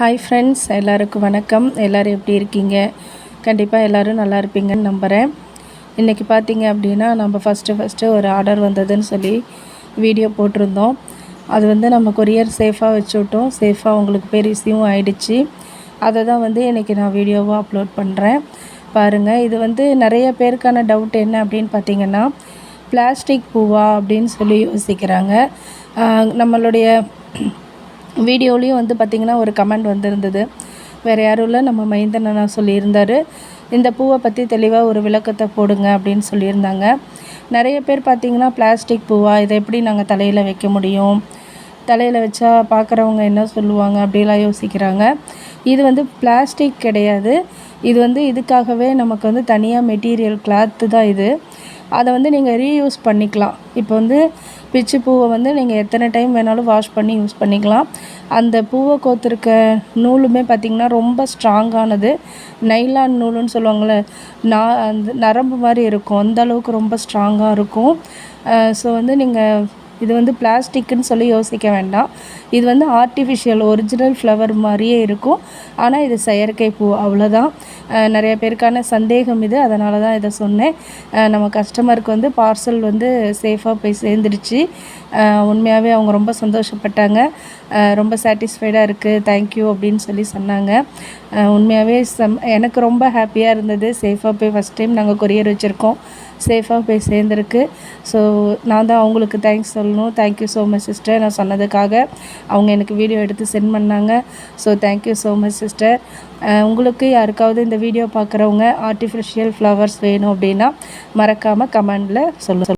Hi friends எல்லாருக்கும் வணக்கம். எல்லோரும் எப்படி இருக்கீங்க? கண்டிப்பாக எல்லோரும் நல்லா இருப்பீங்கன்னு நம்புகிறேன் இன்றைக்கி பார்த்தீங்க அப்படின்னா நம்ம ஃபஸ்ட்டு ஃபஸ்ட்டு ஒரு ஆர்டர் வந்ததுன்னு சொல்லி வீடியோ போட்டிருந்தோம். அது வந்து நம்ம கொரியர் சேஃபாக வச்சு விட்டோம். சேஃபாக உங்களுக்கு போய் ரிசீவும் ஆகிடுச்சு அதை தான் வந்து இன்றைக்கி நான் வீடியோவாக அப்லோட் பண்ணுறேன் பாருங்கள் இது வந்து நிறைய பேருக்கான டவுட் என்ன அப்படின்னு பார்த்தீங்கன்னா பிளாஸ்டிக் பூவா அப்படின்னு சொல்லி யோசிக்கிறாங்க. நம்மளுடைய வீடியோலேயும் வந்து பார்த்திங்கன்னா ஒரு கமெண்ட் வந்திருந்தது. வேறு யாரும் இல்லை நம்ம மைந்தன் சொல்லியிருந்தார். இந்த பூவை பற்றி தெளிவாக ஒரு விளக்கத்தை போடுங்க அப்படின்னு சொல்லியிருந்தாங்க. நிறைய பேர் பார்த்திங்கன்னா பிளாஸ்டிக் பூவா இதை எப்படி நாங்கள் தலையில் வைக்க முடியும்? தலையில் வச்சா பார்க்குறவங்க என்ன சொல்லுவாங்க அப்படிலாம் யோசிக்கிறாங்க. இது வந்து பிளாஸ்டிக் கிடையாது. இது வந்து இதுக்காகவே நமக்கு வந்து தனியாக மெட்டீரியல் கிளாத்து தான் இது. அதை வந்து நீங்கள் ரீயூஸ் பண்ணிக்கலாம். இப்போ வந்து பிச்சு பூவை வந்து நீங்கள் எத்தனை டைம் வேணாலும் வாஷ் பண்ணி யூஸ் பண்ணிக்கலாம். அந்த பூவை கோத்துருக்க நூலுமே பார்த்திங்கன்னா ரொம்ப ஸ்ட்ராங்கானது நைலான் நூலுன்னு சொல்லுவாங்கள்ல நான் அந்த நரம்பு மாதிரி இருக்கும். அந்த அளவுக்கு ரொம்ப ஸ்ட்ராங்காக இருக்கும். ஸோ வந்து நீங்கள் இது வந்து பிளாஸ்டிக்குன்னு சொல்லி யோசிக்க வேண்டாம். இது வந்து ஆர்டிஃபிஷியல் ஒரிஜினல் ஃப்ளவர் மாதிரியே இருக்கும். ஆனால் இது செயற்கை பூ அவ்வளோதான் நிறைய பேருக்கான சந்தேகம் இது. அதனால தான் இதை சொன்னேன். நம்ம கஸ்டமருக்கு வந்து பார்சல் வந்து சேஃபாக போய் சேர்ந்துடுச்சு உண்மையாகவே அவங்க ரொம்ப சந்தோஷப்பட்டாங்க. ரொம்ப சாட்டிஸ்ஃபைடாக இருக்குது தேங்க்யூ அப்படின்னு சொல்லி சொன்னாங்க. உண்மையாகவே சம் எனக்கு ரொம்ப ஹாப்பியாக இருந்தது. சேஃபாக போய் ஃபஸ்ட் டைம் நாங்கள் கொரியர் வச்சுருக்கோம். சேஃபாக போய் சேர்ந்துருக்கு. ஸோ நான் தான் அவங்களுக்கு தேங்க்ஸ் சொல்லணும். தேங்க்யூ ஸோ மச் சிஸ்டர் நான் சொன்னதுக்காக அவங்க எனக்கு வீடியோ எடுத்து சென்ட் பண்ணாங்க. So thank you so much sister உங்களுக்கு யாருக்காவது இந்த வீடியோ பார்க்குறவங்க ஆர்டிஃபிஷியல் ஃப்ளவர்ஸ் வேணும் அப்படின்னா மறக்காமல் கமெண்டில் சொல்ல.